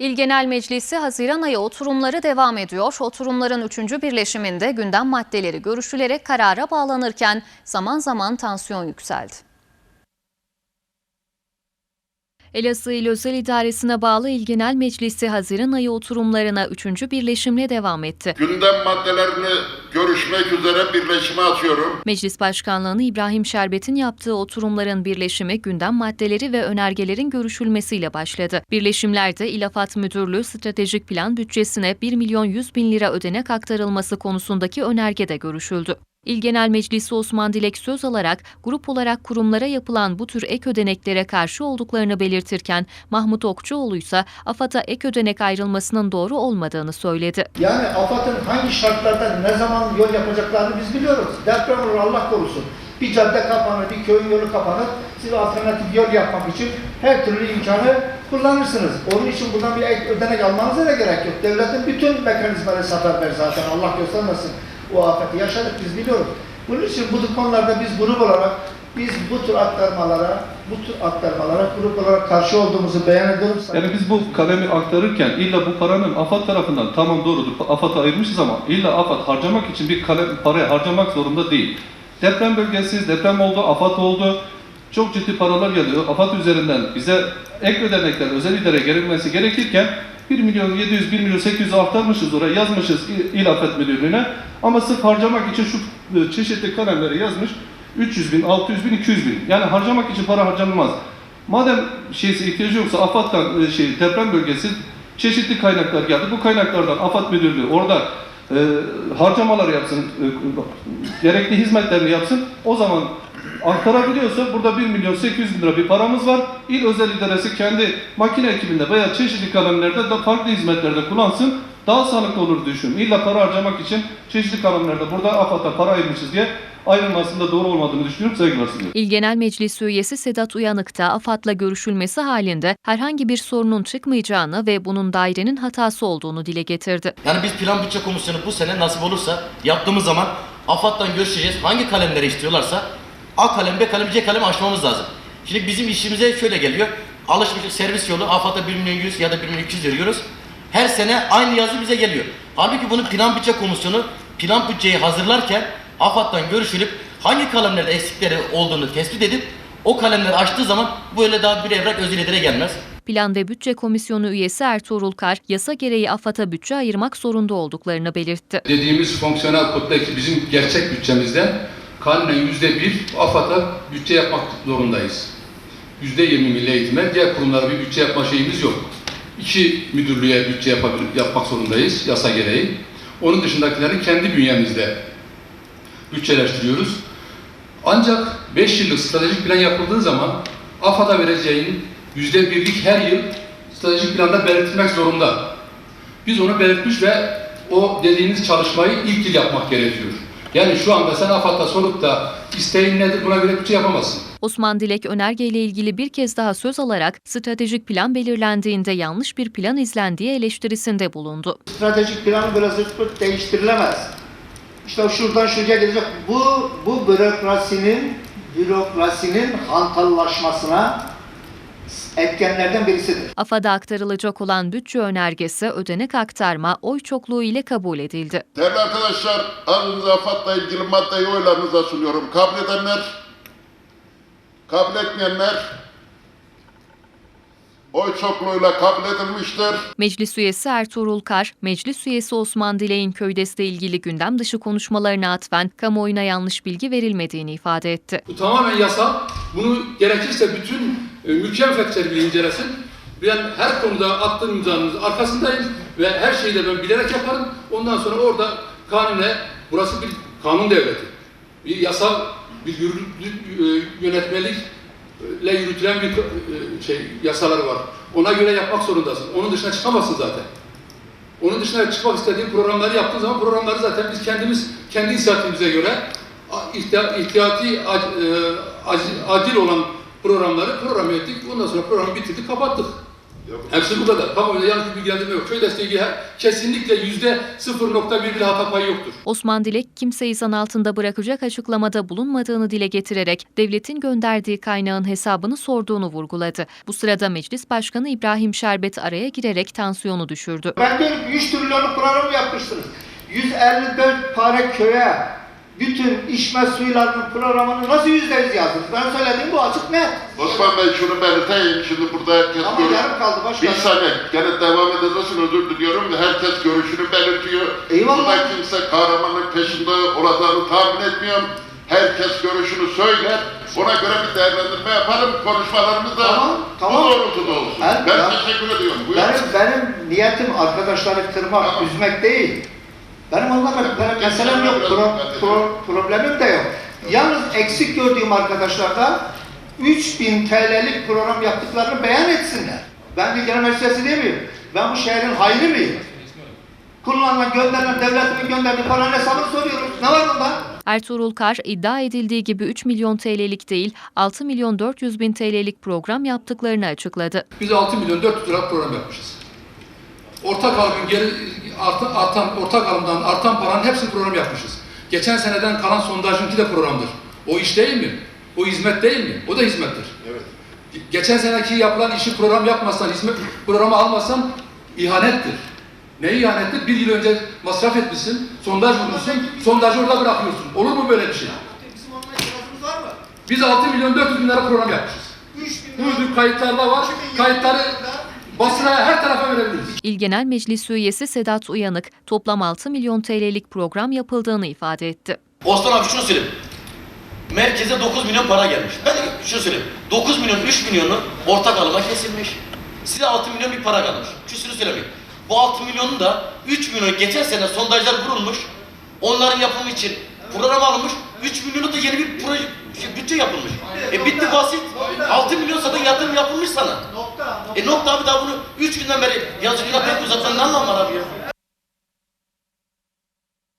İl Genel Meclisi Haziran ayı oturumları devam ediyor. Oturumların 3. birleşiminde gündem maddeleri görüşülerek karara bağlanırken zaman zaman tansiyon yükseldi. Elazığ İl Özel İdaresi'ne bağlı İl Genel Meclisi Haziran ayı oturumlarına 3. birleşimle devam etti. Gündem maddelerini görüşmek üzere birleşime açıyorum. Meclis Başkanlığı'nı İbrahim Şerbet'in yaptığı oturumların birleşimi gündem maddeleri ve önergelerin görüşülmesiyle başladı. Birleşimlerde İl Afat Müdürlüğü stratejik plan bütçesine 1 milyon 100 bin lira ödenek aktarılması konusundaki önerge de görüşüldü. İl Genel Meclisi Osman Dilek söz alarak grup olarak kurumlara yapılan bu tür ek ödeneklere karşı olduklarını belirtirken Mahmut Okçuoğlu ise AFAD'a ek ödenek ayrılmasının doğru olmadığını söyledi. Yani AFAD'ın hangi şartlarda ne zaman yol yapacaklarını biz biliyoruz. Deprem olur Allah korusun. Bir cadde kapanır, bir köyün yolu kapanır. Siz alternatif yol yapmak için her türlü imkanı kullanırsınız. Onun için buradan bir ek ödenek almanıza da gerek yok. Devletin bütün mekanizmaları seferber zaten Allah göstermesin. O afeti yaşadık biz biliyoruz. Bunun için bu konularda biz grup olarak biz bu tür aktarmalara, bu tür aktarmalara grup olarak karşı olduğumuzu beyan ediyoruz. Yani biz bu kalemi aktarırken illa bu paranın AFAD tarafından tamam doğrudur AFAD'a ayırmışız ama illa AFAD harcamak için bir kalem parayı harcamak zorunda değil. Deprem bölgesi, deprem oldu, AFAD oldu. Çok ciddi paralar geliyor. AFAD üzerinden bize ek ödenekler özel idare gerekmesi gerekirken 1 milyon 700, 1 milyon 800 aktarmışız oraya yazmışız İl- İl Afet Müdürlüğü'ne. Ama sırf harcamak için şu e, çeşitli kalemleri yazmış 300 bin, 600 bin, 200 bin. Yani harcamak için para harcanmaz. Madem şeysi ihtiyacı yoksa AFAD'dan e, şey deprem bölgesi çeşitli kaynaklar geldi. Bu kaynaklardan AFAD Müdürlüğü orada e, harcamalar yapsın, e, gerekli hizmetlerini yapsın. O zaman aktarabiliyorsa burada 1 milyon 800 bin lira bir paramız var. İl özel idaresi kendi makine ekibinde veya çeşitli kalemlerde de farklı hizmetlerde kullansın. Daha sağlıklı olur düşünüyorum. İlla para harcamak için çeşitli kalemlerde burada AFAD'a para ayırmışız diye ayrılmasında doğru olmadığını düşünüyorum. Saygılar sunuyorum. İl Genel Meclisi üyesi Sedat Uyanık da AFAD'la görüşülmesi halinde herhangi bir sorunun çıkmayacağını ve bunun dairenin hatası olduğunu dile getirdi. Yani biz plan bütçe komisyonu bu sene nasip olursa yaptığımız zaman AFAD'dan görüşeceğiz. Hangi kalemleri istiyorlarsa A kalem, B kalem, C kalem açmamız lazım. Şimdi bizim işimize şöyle geliyor. Alışmış servis yolu AFAD'a 1 milyon 100 ya da 1 milyon 200 veriyoruz. Her sene aynı yazı bize geliyor. Halbuki bunu plan bütçe komisyonu plan bütçeyi hazırlarken AFAD'dan görüşülüp hangi kalemlerde eksikleri olduğunu tespit edip o kalemleri açtığı zaman böyle daha bir evrak özel idare gelmez. Plan ve Bütçe Komisyonu üyesi Ertuğrul Kar, yasa gereği AFAD'a bütçe ayırmak zorunda olduklarını belirtti. dediğimiz fonksiyonel koddaki bizim gerçek bütçemizde kanunen yüzde bir AFAD'a bütçe yapmak zorundayız. Yüzde yirmi milli eğitime, diğer kurumlara bir bütçe yapma şeyimiz yok. İki müdürlüğe bütçe yapabil- yapmak zorundayız yasa gereği. Onun dışındakilerin kendi bünyemizde bütçeleştiriyoruz. Ancak 5 yıllık stratejik plan yapıldığı zaman AFAD'a vereceğin yüzde birlik her yıl stratejik planda belirtilmek zorunda. Biz onu belirtmiş ve o dediğiniz çalışmayı ilk yıl yapmak gerekiyor. Yani şu anda sen AFAD'da sorup da isteğin nedir buna göre bütçe yapamazsın. Osman Dilek önergeyle ilgili bir kez daha söz alarak stratejik plan belirlendiğinde yanlış bir plan izlendiği eleştirisinde bulundu. stratejik zırt pırt değiştirilemez. İşte şuradan şuraya gelecek. Bu, bu bürokrasinin bürokrasinin hantallaşmasına etkenlerden birisidir. AFAD'a aktarılacak olan bütçe önergesi ödenek aktarma oy çokluğu ile kabul edildi. Değerli arkadaşlar, arınıza AFAD'la ilgili maddeyi oylarınıza sunuyorum. Kabul edenler, kabul etmeyenler, oy çokluğuyla kabul edilmiştir. Meclis üyesi Ertuğrul Kar, meclis üyesi Osman Dilek'in köydesle ilgili gündem dışı konuşmalarına atfen kamuoyuna yanlış bilgi verilmediğini ifade etti. Bu tamamen yasal. Bunu gerekirse bütün e, mülkiye müfettişleri incelesin. Ben her konuda attığım imzanın arkasındayım ve her şeyi de ben bilerek yaparım. Ondan sonra orada kanune, burası bir kanun devleti. Bir yasal, bir e, yönetmelikle yürütülen bir e, şey yasaları var. Ona göre yapmak zorundasın. Onun dışına çıkamazsın zaten. Onun dışına çıkmak istediğin programları yaptığın zaman programları zaten biz kendimiz kendi inisiyatifimize göre ihtiyati e, ac- acil olan programları program ettik. Ondan sonra programı bitirdik, kapattık. Hepsi bu kadar. Kamuoyunda yanlış bir bilgilendirme yok. Köy desteği ilgili kesinlikle yüzde 0.1 bile hata payı yoktur. Osman Dilek kimseyi zan altında bırakacak açıklamada bulunmadığını dile getirerek devletin gönderdiği kaynağın hesabını sorduğunu vurguladı. Bu sırada Meclis Başkanı İbrahim Şerbet araya girerek tansiyonu düşürdü. Ben diyorum ki 3 trilyonluk program yapmışsınız. 154 para köye bütün içme suylarının programını nasıl yüzde yüz yazdınız? Ben söylediğim bu açık net. Osman Bey şunu belirteyim. Şimdi burada herkes Ama görüyor. yarım kaldı Bir başkanım. saniye. Gene devam edersin özür diliyorum. Herkes görüşünü belirtiyor. Eyvallah. Burada kimse kahramanın peşinde olacağını tahmin etmiyorum. Herkes görüşünü söyler. Ona göre bir değerlendirme yapalım. Konuşmalarımız da Tamam, tamam. bu doğrultuda olsun. Ben- Ben, ben- teşekkür ediyorum. Buyurun. Benim, benim niyetim arkadaşları kırmak, Tamam. üzmek değil. Benim benim Ben- meselem yok, pro, pro, problemim de yok. Yalnız eksik gördüğüm arkadaşlarda 3000 TL'lik program yaptıklarını beyan etsinler. Ben bir genel meclisi değil miyim? Ben bu şehrin hayrı mıyım? Kullanılan, gönderilen, devletimin gönderdiği paranın hesabını soruyoruz. Ne var bunda? Ertuğrul Kar iddia edildiği gibi 3 milyon TL'lik değil 6 milyon 400 bin TL'lik program yaptıklarını açıkladı. Biz 6 milyon 400 lira program yapmışız. Ortak alımın geri artan, artan ortak alımdan artan paranın hepsini program yapmışız. Geçen seneden kalan sondajınki de programdır. O iş değil mi? O hizmet değil mi? O da hizmettir. Evet. Geçen seneki yapılan işi program yapmazsan, hizmet programı almazsan ihanettir. Ne ihanettir? Bir yıl önce masraf etmişsin, sondaj bulmuşsun, sondajı orada bırakıyorsun. Olur mu böyle bir şey? Bizim onunla itirazımız var mı? Biz 6 milyon 400 bin lira program yapmışız. 3000 Bu kayıtlarda var. Kayıtları basına her tarafa verebiliriz. İl Genel Meclis üyesi Sedat Uyanık toplam 6 milyon TL'lik program yapıldığını ifade etti. Osman abi şunu söyleyeyim. Merkeze 9 milyon para gelmiş. Ben de şunu söyleyeyim. 9 milyon 3 milyonu ortak alıma kesilmiş. Size 6 milyon bir para kalmış. Küsürü söylemeyin. Bu 6 milyonun da 3 milyonu geçen sene sondajlar kurulmuş. Onların yapımı için program alınmış. 3 milyonu da yeni bir proje, şey, bütçe yapılmış. E bitti basit. 6 milyon zaten yatırım yapılmış sana. E nokta abi daha bunu 3 günden beri yazıcıyla pek uzatmanın ne anlamı var abi ya?